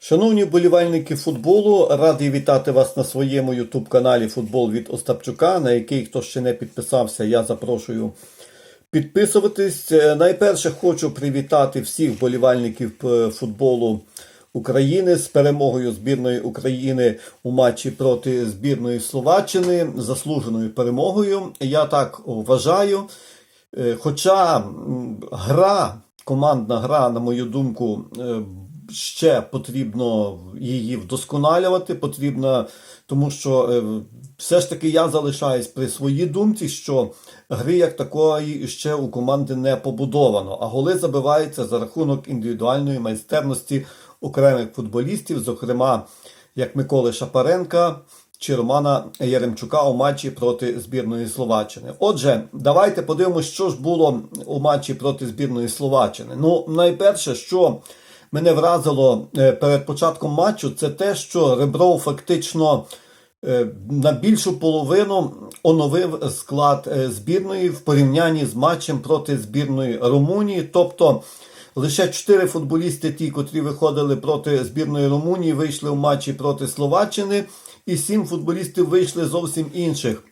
Шановні вболівальники футболу, радий вітати вас на своєму ютуб-каналі Футбол від Остапчука, на який, хто ще не підписався, я запрошую підписуватись. Е, Найперше хочу привітати всіх вболівальників е, футболу України з перемогою збірної України у матчі проти збірної Словаччини, заслуженою перемогою. Я так вважаю. Е, Хоча гра, командна гра, на мою думку, ще потрібно її вдосконалювати. Потрібно, тому що е, все ж таки я залишаюсь при своїй думці, що гри як такої ще у команди не побудовано, а голи забиваються за рахунок індивідуальної майстерності окремих футболістів, зокрема як Миколи Шапаренка чи Романа Яремчука у матчі проти збірної Словаччини. Отже, давайте подивимося, що ж було у матчі проти збірної Словаччини. Ну, найперше, що мене вразило е, перед початком матчу, це те, що Ребров фактично е, на більшу половину оновив склад е, збірної в порівнянні з матчем проти збірної Румунії. Тобто лише чотири футболісти, ті, котрі виходили проти збірної Румунії, вийшли в матчі проти Словаччини, і сім футболістів вийшли зовсім інших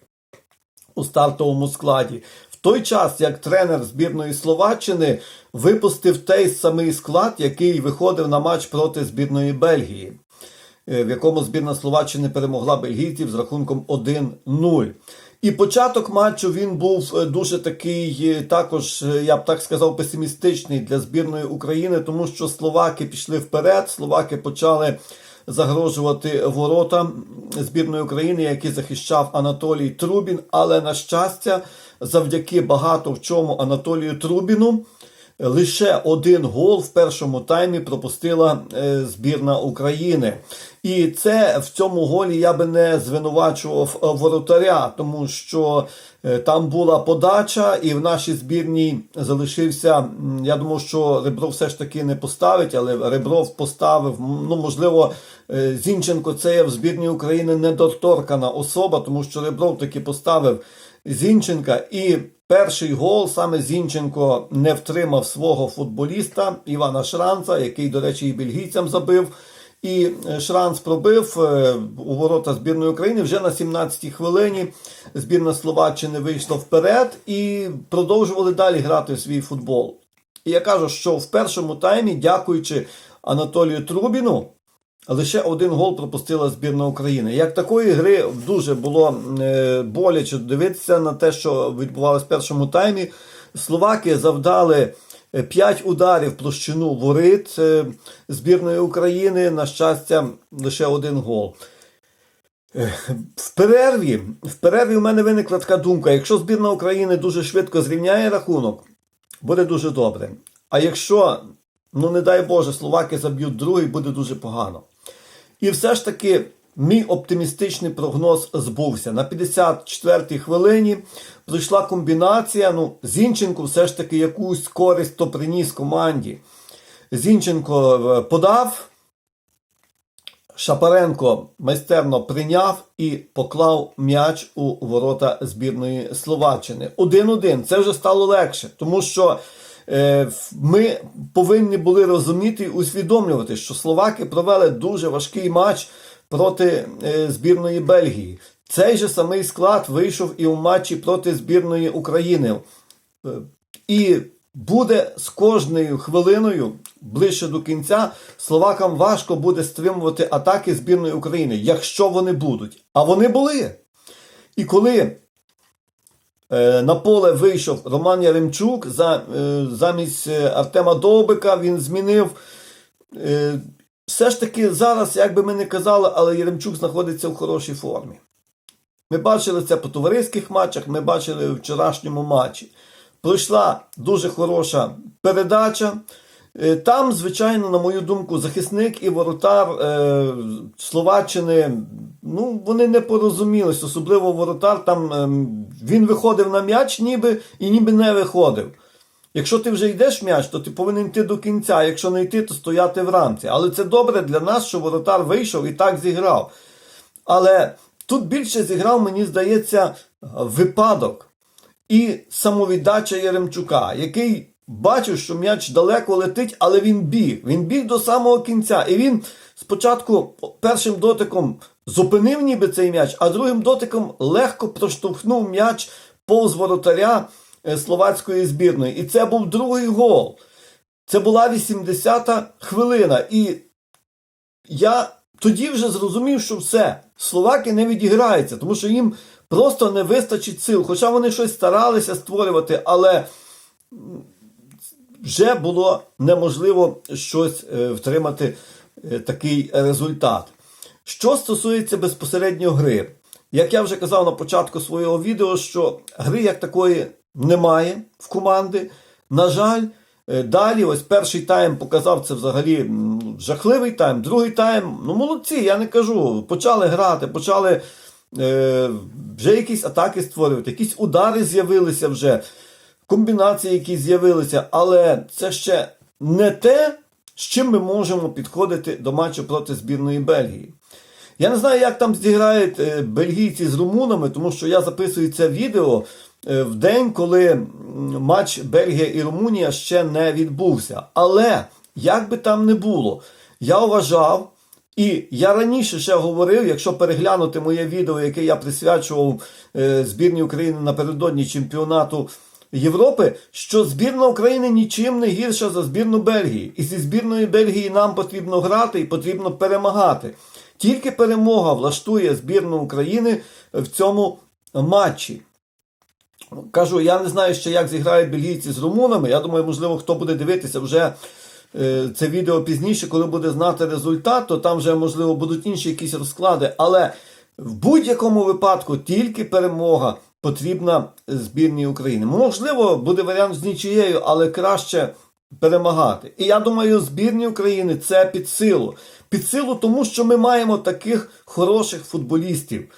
у стартовому складі. Той час, як тренер збірної Словаччини випустив той самий склад, який виходив на матч проти збірної Бельгії, е, в якому збірна Словаччини перемогла бельгійців з рахунком 1-0. І початок матчу він був е, дуже такий, е, також, я б так сказав, песимістичний для збірної України, тому що словаки пішли вперед, словаки почали загрожувати ворота збірної України, які захищав Анатолій Трубін. Але на щастя, завдяки багато в чому Анатолію Трубіну. Лише один гол в першому таймі пропустила е, збірна України. І це в цьому голі я би не звинувачував е, воротаря, тому що е, там була подача, і в нашій збірній залишився. Я думав, що Ребров все ж таки не поставить, але Ребров поставив. Ну, можливо, Зінченко це є в збірній України недоторкана особа, тому що Ребров таки поставив Зінченка. І перший гол саме Зінченко не втримав свого футболіста Івана Шранца, який, до речі, і бельгійцям забив. І е, Шранц пробив е, у ворота збірної України вже на 17-й хвилині. Збірна Словаччини вийшла вперед і продовжували далі грати в свій футбол. І я кажу, що в першому таймі, дякуючи Анатолію Трубіну, лише один гол пропустила збірна України. Як такої гри дуже було е, боляче дивитися на те, що відбувалося в першому таймі. Словаки завдали 5 ударів площину воріт е, збірної України. На щастя, лише один гол. Е, В перерві, в перерві у мене виникла така думка: якщо збірна України дуже швидко зрівняє рахунок, буде дуже добре. А якщо, ну не дай Боже, словаки заб'ють другий, буде дуже погано. І все ж таки, мій оптимістичний прогноз збувся. На 54-й хвилині пройшла комбінація. Ну, Зінченко все ж таки якусь користь то приніс команді. Зінченко е, подав. Шапаренко майстерно прийняв і поклав м'яч у ворота збірної Словаччини. 1-1. Це вже стало легше, тому що ми повинні були розуміти і усвідомлювати, що словаки провели дуже важкий матч проти е, збірної Бельгії. Цей же самий склад вийшов і у матчі проти збірної України. Е, І буде з кожною хвилиною ближче до кінця словакам важко буде стримувати атаки збірної України, якщо вони будуть. А вони були. І коли е, на поле вийшов Роман Яремчук за, е, замість е, Артема Довбика, він змінив. Е, все ж таки зараз, як би ми не казали, але Яремчук знаходиться в хорошій формі. Ми бачили це по товариських матчах, ми бачили в вчорашньому матчі. Пройшла дуже хороша передача. Е, Там, звичайно, на мою думку, захисник і воротар е, Словаччини, ну, вони не порозумілись, особливо воротар там ем, він виходив на м'яч, ніби і ніби не виходив. Якщо ти вже йдеш м'яч, то ти повинен йти до кінця. Якщо не йти, то стояти в рамці. Але це добре для нас, що воротар вийшов і так зіграв. Але тут більше зіграв, мені здається, випадок і самовіддача Яремчука, який бачив, що м'яч далеко летить, але він біг. Він біг до самого кінця. І він спочатку першим дотиком зупинив ніби цей м'яч, а другим дотиком легко проштовхнув м'яч повз воротаря е, словацької збірної. І це був другий гол. Це була 80-та хвилина. І я тоді вже зрозумів, що все, словаки не відіграються, тому що їм просто не вистачить сил. Хоча вони щось старалися створювати, але вже було неможливо щось е, втримати е, такий результат. Що стосується безпосередньо гри, як я вже казав на початку свого відео, що гри як такої немає в команди. На жаль, е, далі ось перший тайм показав це взагалі жахливий тайм, другий тайм, ну молодці, я не кажу. Почали грати, почали е, вже якісь атаки створювати, якісь удари з'явилися вже комбінації, які з'явилися, але це ще не те, з чим ми можемо підходити до матчу проти збірної Бельгії. Я не знаю, як там зіграють е, бельгійці з румунами, тому що я записую це відео е, в день, коли матч Бельгія і Румунія ще не відбувся. Але як би там не було, я вважав, і я раніше ще говорив, якщо переглянути моє відео, яке я присвячував е, збірній України напередодні чемпіонату Європи, що збірна України нічим не гірша за збірну Бельгії. І зі збірної Бельгії нам потрібно грати і потрібно перемагати. Тільки перемога влаштує збірну України в цьому матчі. Кажу, я не знаю ще, як зіграють бельгійці з румунами. Я думаю, можливо, хто буде дивитися вже е, це відео пізніше, коли буде знати результат, то там вже, можливо, будуть інші якісь розклади. Але в будь-якому випадку тільки перемога потрібна збірній України. Можливо, буде варіант з нічією, але краще перемагати. І я думаю, збірні України це під силу. Під силу, тому що ми маємо таких хороших футболістів.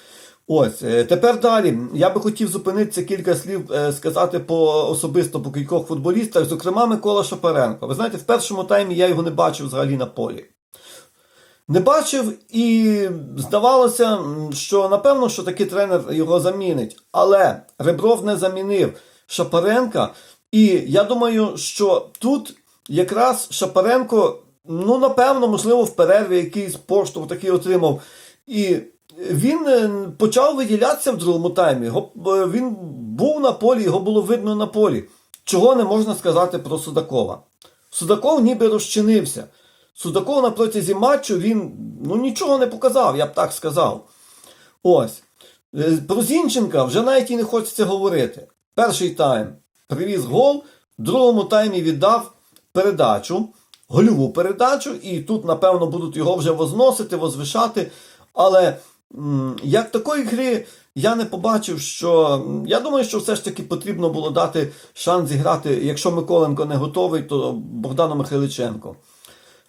Ось е, тепер далі. Я би хотів зупинитися кілька слів е, сказати по особисто по кількох футболістах, зокрема Микола Шапаренко. Ви знаєте, в першому таймі я його не бачив взагалі на полі. Не бачив і здавалося, що напевно, що такий тренер його замінить. Але Ребров не замінив Шапаренка. І я думаю, що тут якраз Шапаренко, ну напевно, можливо, в перерві якийсь поштовх такий отримав. І він е, почав виділятися в другому таймі. Е, він був на полі, його було видно на полі. Чого не можна сказати про Судакова. Судаков ніби розчинився. Судаков на протязі матчу він ну, нічого не показав, я б так сказав. Ось. Е, Про Зінченка вже навіть і не хочеться говорити. Перший тайм привіз гол, в другому таймі віддав передачу, гольову передачу, і тут, напевно, будуть його вже возносити, возвишати. Але як такої гри я не побачив, що я думаю, що все ж таки потрібно було дати шанс зіграти. Якщо Миколенко не готовий, то Богдану Михайличенко.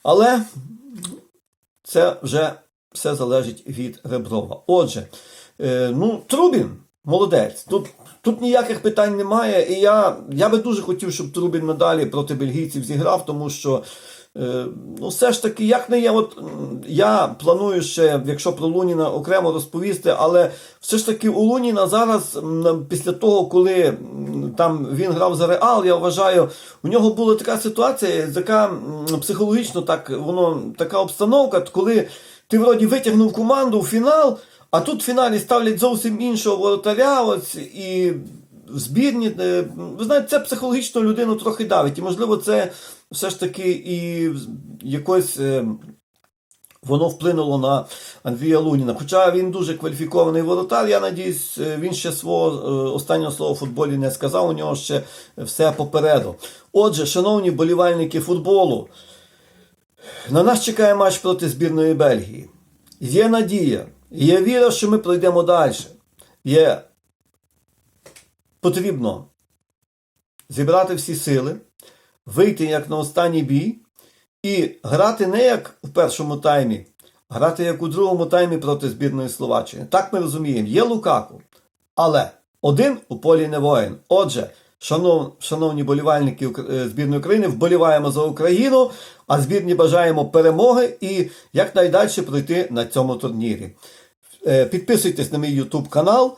Але це вже все залежить від Реброва. Отже, е, ну, Трубін молодець. Тут, тут ніяких питань немає. І я, я би дуже хотів, щоб Трубін надалі проти бельгійців зіграв, тому що. Е, Ну, все ж таки, як не є, от я планую ще, якщо про Луніна окремо розповісти, але все ж таки у Луніна зараз, після того, коли там він грав за Реал, я вважаю, у нього була така ситуація, яка психологічно так воно така обстановка, коли ти вроді витягнув команду у фінал, а тут в фіналі ставлять зовсім іншого воротаря. Ось і збірні, е, ви знаєте, це психологічно людину трохи давить. І можливо, це все ж таки і якось. е, Воно вплинуло на Андрія Луніна. Хоча він дуже кваліфікований воротар, я надіюсь, е, він ще свого останнього слова в футболі не сказав, у нього ще все попереду. Отже, шановні болівальники футболу, на нас чекає матч проти збірної Бельгії. Є надія, є віра, що ми пройдемо далі. Є потрібно зібрати всі сили, вийти як на останній бій і грати не як в першому таймі, а грати як у другому таймі проти збірної Словаччини. Так ми розуміємо, є Лукаку, але один у полі не воїн. Отже, шанов, шановні болівальники е, збірної України, вболіваємо за Україну, а збірні бажаємо перемоги і якнайдальше пройти на цьому турнірі. Е, Підписуйтесь на мій YouTube канал.